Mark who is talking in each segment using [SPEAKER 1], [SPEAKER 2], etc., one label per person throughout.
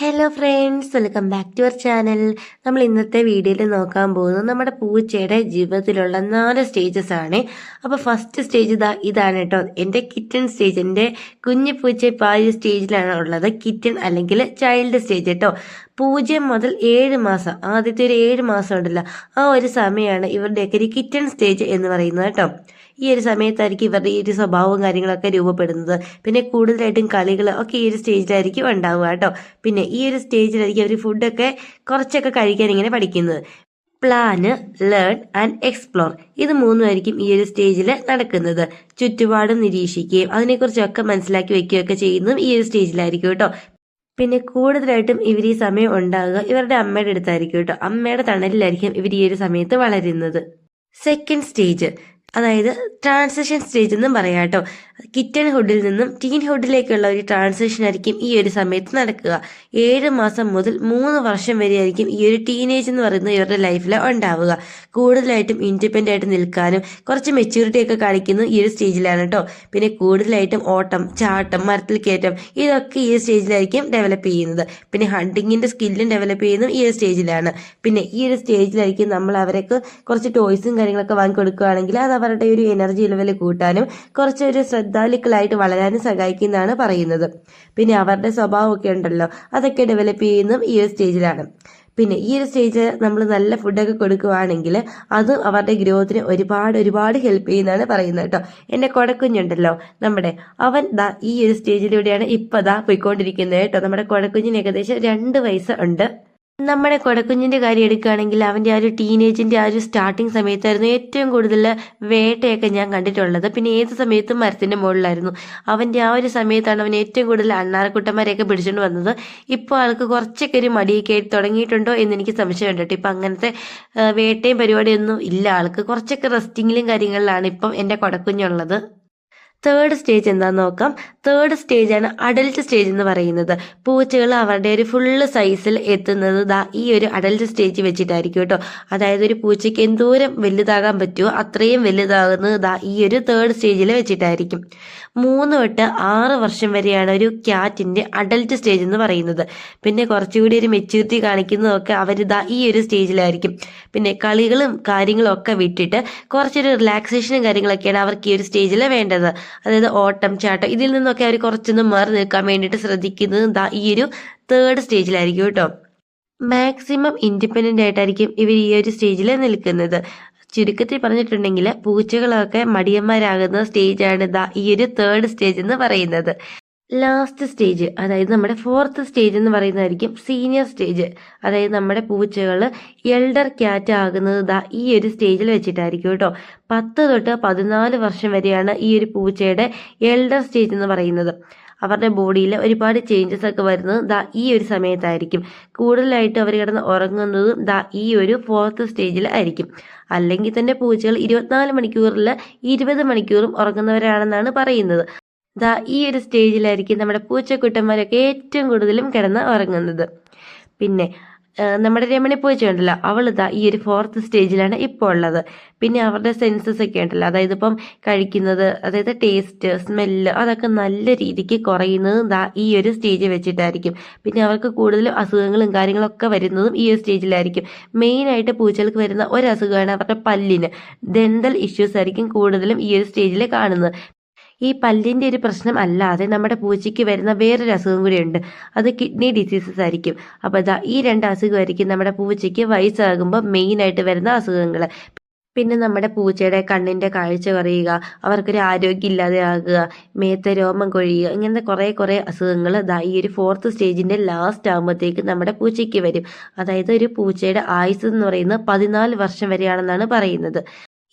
[SPEAKER 1] Hello friends welcome back to our channel നമ്മൾ ഇന്നത്തെ വീഡിയോയിൽ നോക്കാൻ പോകുന്നത് നമ്മുടെ പൂച്ചയുടെ ജീവിതത്തിലുള്ള നാല് സ്റ്റേജസ് ആണ്. അപ്പോൾ ഫസ്റ്റ് സ്റ്റേജ് ഇതാ ഇതാണ് കേട്ടോ. എന്റെ കിറ്റൺ സ്റ്റേജ് എന്റെ കുഞ്ഞു പൂച്ച ഇപ്പോൾ ആ ഒരു സ്റ്റേജിലാണ് ഉള്ളത്. കിറ്റൺ അല്ലെങ്കിൽ ചൈൽഡ് സ്റ്റേജ് കേട്ടോ. പൂജ്യം മുതൽ ഏഴ് മാസം. ആദ്യത്തെ ഒരു ഏഴ് മാസം ഉണ്ടല്ലോ. ആ ഒരു സമയമാണ് ഇവരുടെയൊക്കെ ഒരു കിറ്റൺ സ്റ്റേജ് എന്ന് പറയുന്നത് കേട്ടോ. ഈ ഒരു സമയത്തായിരിക്കും ഇവരുടെ ഈ ഒരു സ്വഭാവവും കാര്യങ്ങളൊക്കെ രൂപപ്പെടുന്നത്. പിന്നെ കൂടുതലായിട്ടും കളികൾ ഒക്കെ ഈ ഒരു സ്റ്റേജിലായിരിക്കും ഉണ്ടാവുക കേട്ടോ. പിന്നെ ഈ ഒരു സ്റ്റേജിലായിരിക്കും അവർ ഫുഡൊക്കെ കുറച്ചൊക്കെ കഴിക്കാൻ ഇങ്ങനെ പഠിക്കുന്നത്. പ്ലാന് ലേൺ ആൻഡ് എക്സ്പ്ലോർ ഇത് മൂന്നുമായിരിക്കും ഈ ഒരു സ്റ്റേജിൽ നടക്കുന്നത്. ചുറ്റുപാടും നിരീക്ഷിക്കുകയും അതിനെക്കുറിച്ചൊക്കെ മനസ്സിലാക്കി വെക്കുകയൊക്കെ ചെയ്യുന്നതും ഈ ഒരു സ്റ്റേജിലായിരിക്കും കേട്ടോ. പിന്നെ കൂടുതലായിട്ടും ഇവർ ഈ സമയം ഉണ്ടാകുക ഇവരുടെ അമ്മയുടെ അടുത്തായിരിക്കും കേട്ടോ. അമ്മയുടെ തണലിലായിരിക്കും ഇവർ ഈ ഒരു സമയത്ത് വളരുന്നത്. സെക്കൻഡ് സ്റ്റേജ് അതായത് ട്രാൻസിഷൻ സ്റ്റേജ് എന്നും പറയാം കേട്ടോ. കിറ്റൺ ഹുഡിൽ നിന്നും ടീൻ ഹുഡിലേക്കുള്ള ഒരു ട്രാൻസിഷൻ ആയിരിക്കും ഈ ഒരു സമയത്ത് നടക്കുക. ഏഴ് മാസം മുതൽ മൂന്ന് വർഷം വരെ ആയിരിക്കും ഈ ഒരു ടീനേജ് എന്ന് പറയുന്നത് ഇവരുടെ ലൈഫിൽ ഉണ്ടാവുക. കൂടുതലായിട്ടും ഇൻഡിപെൻഡന്റ് ആയിട്ട് നിൽക്കാനും കുറച്ച് മെച്യൂരിറ്റി ഒക്കെ കാണിക്കുന്നു ഈ ഒരു സ്റ്റേജിലാണ് കേട്ടോ. പിന്നെ കൂടുതലായിട്ടും ഓട്ടം ചാട്ടം മരത്തിൽ കയറ്റം ഇതൊക്കെ ഈ സ്റ്റേജിലായിരിക്കും ഡെവലപ്പ് ചെയ്യുന്നത്. പിന്നെ ഹണ്ടിങ്ങിന്റെ സ്കില്ലും ഡെവലപ്പ് ചെയ്യുന്നതും ഈ ഒരു സ്റ്റേജിലാണ് പിന്നെ ഈ ഒരു സ്റ്റേജിലായിരിക്കും നമ്മൾ അവരൊക്കെ കുറച്ച് ടോയ്സും കാര്യങ്ങളൊക്കെ വാങ്ങി കൊടുക്കുകയാണെങ്കിൽ അത് അവരുടെ ഒരു എനർജി ലെവൽ കൂട്ടാനും കുറച്ചൊരു ശ്രദ്ധാലുക്കളായിട്ട് വളരാനും സഹായിക്കുന്നതാണ് പറയുന്നത്. പിന്നെ അവരുടെ സ്വഭാവമൊക്കെ ഉണ്ടല്ലോ അതൊക്കെ ഡെവലപ്പ് ചെയ്യുന്നതും ഈ ഒരു സ്റ്റേജിലാണ് പിന്നെ ഈ ഒരു സ്റ്റേജിൽ നമ്മൾ നല്ല ഫുഡൊക്കെ കൊടുക്കുകയാണെങ്കിൽ അത് അവരുടെ ഗ്രോത്തിന് ഒരുപാട് ഒരുപാട് ഹെൽപ്പ് ചെയ്യുന്നതാണ് പറയുന്നത് കേട്ടോ. എന്റെ കൊടക്കുഞ്ഞുണ്ടല്ലോ നമ്മുടെ അവൻ ദാ ഈ ഒരു സ്റ്റേജിലൂടെയാണ് ഇപ്പം ദാ പോയിക്കൊണ്ടിരിക്കുന്നത് കേട്ടോ. നമ്മുടെ കുടക്കുഞ്ഞിന് ഏകദേശം രണ്ട് വയസ്സ് ഉണ്ട്. നമ്മുടെ കൊടക്കുഞ്ഞിന്റെ കാര്യം എടുക്കുകയാണെങ്കിൽ അവന്റെ ആ ഒരു ടീനേജിന്റെ ആ ഒരു സ്റ്റാർട്ടിങ് സമയത്തായിരുന്നു ഏറ്റവും കൂടുതൽ വേട്ടയൊക്കെ ഞാൻ കണ്ടിട്ടുള്ളത്. പിന്നെ ഏത് സമയത്തും മരത്തിന്റെ മുകളിലായിരുന്നു. അവന്റെ ആ ഒരു സമയത്താണ് അവൻ ഏറ്റവും കൂടുതൽ അണ്ണാറക്കുട്ടന്മാരെയൊക്കെ പിടിച്ചുകൊണ്ട് വന്നത്. ഇപ്പോൾ ആൾക്ക് കുറച്ചൊക്കെ ഒരു മടിയൊക്കെ തുടങ്ങിയിട്ടുണ്ടോ എന്ന് എനിക്ക് സംശയമുണ്ട് കേട്ടോ. ഇപ്പം അങ്ങനത്തെ വേട്ടയും പരിപാടിയൊന്നും ഇല്ല ആൾക്ക്. കുറച്ചൊക്കെ റെസ്റ്റിങ്ങിലും കാര്യങ്ങളിലാണ് ഇപ്പം എന്റെ കൊടക്കുഞ്ഞുള്ളത്. തേർഡ് സ്റ്റേജ് എന്താന്ന് നോക്കാം. തേർഡ് സ്റ്റേജാണ് അഡൽറ്റ് സ്റ്റേജ് എന്ന് പറയുന്നത്. പൂച്ചകൾ അവരുടെ ഒരു ഫുള്ള് സൈസിൽ എത്തുന്നത് ദാ ഈ ഒരു അഡൽറ്റ് സ്റ്റേജ് വെച്ചിട്ടായിരിക്കും കേട്ടോ. അതായത് ഒരു പൂച്ചയ്ക്ക് എന്തോരം വലുതാകാൻ പറ്റുമോ അത്രയും വലുതാകുന്നത് ദാ ഈ ഒരു തേർഡ് സ്റ്റേജിൽ വെച്ചിട്ടായിരിക്കും. മൂന്ന് തൊട്ട് ആറ് വർഷം വരെയാണ് ഒരു ക്യാറ്റിന്റെ അഡൽറ്റ് സ്റ്റേജ് എന്ന് പറയുന്നത്. പിന്നെ കുറച്ചുകൂടി ഒരു മെച്യൂരിറ്റി കാണിക്കുന്നതൊക്കെ അവർ ദാ ഈ ഒരു സ്റ്റേജിലായിരിക്കും പിന്നെ കളികളും കാര്യങ്ങളും ഒക്കെ വിട്ടിട്ട് കുറച്ചൊരു റിലാക്സേഷനും കാര്യങ്ങളൊക്കെയാണ് അവർക്ക് ഈ ഒരു സ്റ്റേജിൽ വേണ്ടത്. അതായത് ഓട്ടം ചാട്ടം ഇതിൽ നിന്നൊക്കെ അവർ കുറച്ചൊന്ന് മാറി നിൽക്കാൻ വേണ്ടിയിട്ട് ശ്രദ്ധിക്കുന്നത് എന്താ ഈ ഒരു തേർഡ് സ്റ്റേജിലായിരിക്കും കേട്ടോ. മാക്സിമം ഇൻഡിപെൻഡന്റ് ആയിട്ടായിരിക്കും ഇവർ ഈ ഒരു സ്റ്റേജിൽ നിൽക്കുന്നത്. ചുരുക്കത്തിൽ പറഞ്ഞിട്ടുണ്ടെങ്കിൽ പൂച്ചകളൊക്കെ മടിയന്മാരാകുന്ന സ്റ്റേജാണ് ദാ ഈ ഒരു തേർഡ് സ്റ്റേജ് എന്ന് പറയുന്നത്. ലാസ്റ്റ് സ്റ്റേജ് അതായത് നമ്മുടെ ഫോർത്ത് സ്റ്റേജ് എന്ന് പറയുന്നതായിരിക്കും സീനിയർ സ്റ്റേജ് അതായത് നമ്മുടെ പൂച്ചകൾ എൽഡർ ക്യാറ്റ് ആകുന്നത് ദാ ഈ ഒരു സ്റ്റേജിൽ വെച്ചിട്ടായിരിക്കും കേട്ടോ. പത്ത് തൊട്ട് പതിനാല് വർഷം വരെയാണ് ഈ ഒരു പൂച്ചയുടെ എൽഡർ സ്റ്റേജ് എന്ന് പറയുന്നത്. അവരുടെ ബോഡിയിൽ ഒരുപാട് ചേഞ്ചസ് ഒക്കെ വരുന്നത് ദാ ഈ ഒരു സമയത്തായിരിക്കും. കൂടുതലായിട്ട് അവർ കിടന്ന് ഉറങ്ങുന്നതും ദാ ഈ ഒരു ഫോർത്ത് സ്റ്റേജിൽ ആയിരിക്കും. അല്ലെങ്കിൽ തന്നെ പൂച്ചകൾ ഇരുപത്തിനാല് മണിക്കൂറിൽ ഇരുപത് മണിക്കൂറും ഉറങ്ങുന്നവരാണെന്നാണ് പറയുന്നത്. ദാ ഈ ഒരു സ്റ്റേജിലായിരിക്കും നമ്മുടെ പൂച്ചക്കുട്ടന്മാരൊക്കെ ഏറ്റവും കൂടുതലും കിടന്ന് ഉറങ്ങുന്നത്. പിന്നെ നമ്മുടെ രമണി പൂച്ച ഉണ്ടല്ലോ അവൾ ഇതാ ഈ ഒരു ഫോർത്ത് സ്റ്റേജിലാണ് ഇപ്പോൾ ഉള്ളത്. പിന്നെ അവരുടെ സെൻസസ് ഒക്കെ ഉണ്ടല്ലോ അതായത് ഇപ്പം കഴിക്കുന്നത് അതായത് ടേസ്റ്റ് സ്മെല്ല് അതൊക്കെ നല്ല രീതിക്ക് കുറയുന്നത് ദാ ഈ ഒരു സ്റ്റേജ് വെച്ചിട്ടായിരിക്കും. പിന്നെ അവർക്ക് കൂടുതലും അസുഖങ്ങളും കാര്യങ്ങളൊക്കെ വരുന്നതും ഈ ഒരു സ്റ്റേജിലായിരിക്കും. മെയിനായിട്ട് പൂച്ചകൾക്ക് വരുന്ന ഒരു അസുഖമാണ് അവരുടെ പല്ലിന്. ഡെന്റൽ ഇഷ്യൂസ് ആയിരിക്കും കൂടുതലും ഈ ഒരു സ്റ്റേജിൽ കാണുന്നത്. ഈ പല്ലിന്റെ ഒരു പ്രശ്നം അല്ലാതെ നമ്മുടെ പൂച്ചയ്ക്ക് വരുന്ന വേറൊരു അസുഖം കൂടിയുണ്ട്. അത് കിഡ്നി ഡിസീസസ് ആയിരിക്കും. അപ്പോൾ ഇതാ ഈ രണ്ട് അസുഖമായിരിക്കും നമ്മുടെ പൂച്ചയ്ക്ക് വയസ്സാകുമ്പോൾ മെയിനായിട്ട് വരുന്ന അസുഖങ്ങൾ. പിന്നെ നമ്മുടെ പൂച്ചയുടെ കണ്ണിന്റെ കാഴ്ച കുറയുക അവർക്കൊരു ആരോഗ്യമില്ലാതെ ആകുക മേത്ത രോമം കൊഴിയുക ഇങ്ങനത്തെ കുറേ കുറേ അസുഖങ്ങൾ ദാ ഈ ഒരു ഫോർത്ത് സ്റ്റേജിന്റെ ലാസ്റ്റ് ആകുമ്പോഴത്തേക്ക് നമ്മുടെ പൂച്ചയ്ക്ക് വരും. അതായത് ഒരു പൂച്ചയുടെ ആയുസ് എന്ന് പറയുന്നത് പതിനാല് വർഷം വരെയാണെന്നാണ് പറയുന്നത്.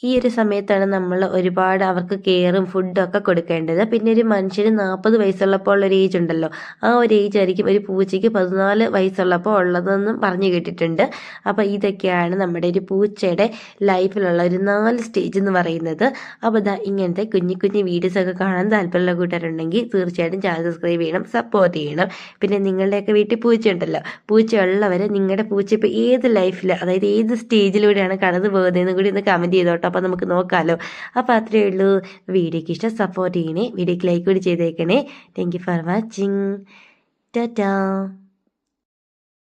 [SPEAKER 1] ഈ ഒരു സമയത്താണ് നമ്മൾ ഒരുപാട് അവർക്ക് കെയറും ഫുഡും ഒക്കെ കൊടുക്കേണ്ടത്. പിന്നെ ഒരു മനുഷ്യന് നാൽപ്പത് വയസ്സുള്ളപ്പോൾ ഉള്ള ഒരു ഏജ് ഉണ്ടല്ലോ. ആ ഒരു ഏജ് ആയിരിക്കും ഒരു പൂച്ചയ്ക്ക് പതിനാല് വയസ്സുള്ളപ്പോൾ ഉള്ളതെന്നും പറഞ്ഞു കേട്ടിട്ടുണ്ട്. അപ്പോൾ ഇതൊക്കെയാണ് നമ്മുടെ ഒരു പൂച്ചയുടെ ലൈഫിലുള്ള ഒരു നാല് സ്റ്റേജ് എന്ന് പറയുന്നത്. അപ്പോൾ ഇതാ ഇങ്ങനത്തെ കുഞ്ഞു കുഞ്ഞു വീഡിയോസ് ഒക്കെ കാണാൻ താല്പര്യമുള്ള കൂട്ടുകാരുണ്ടെങ്കിൽ തീർച്ചയായിട്ടും ചാനൽ സബ്സ്ക്രൈബ് ചെയ്യണം സപ്പോർട്ട് ചെയ്യണം. പിന്നെ നിങ്ങളുടെയൊക്കെ വീട്ടിൽ പൂച്ച ഉണ്ടല്ലോ. പൂച്ച ഉള്ളവർ നിങ്ങളുടെ പൂച്ച ഇപ്പോൾ ഏത് ലൈഫിൽ അതായത് ഏത് സ്റ്റേജിലൂടെയാണ് കടന്നു പോകുന്നതെന്ന് കൂടി ഒന്ന് കമന്റ് ചെയ്തോട്ടോ. അപ്പോൾ നമുക്ക് നോക്കാമല്ലോ അപ്പോൾ അത്രയേ ഉള്ളൂ വീഡിയോക്ക് ഇഷ്ടം സപ്പോർട്ട് ചെയ്യണേ. വീഡിയോക്ക് ലൈക്ക് കൂടി ചെയ്തേക്കണേ. Thank for watching Tata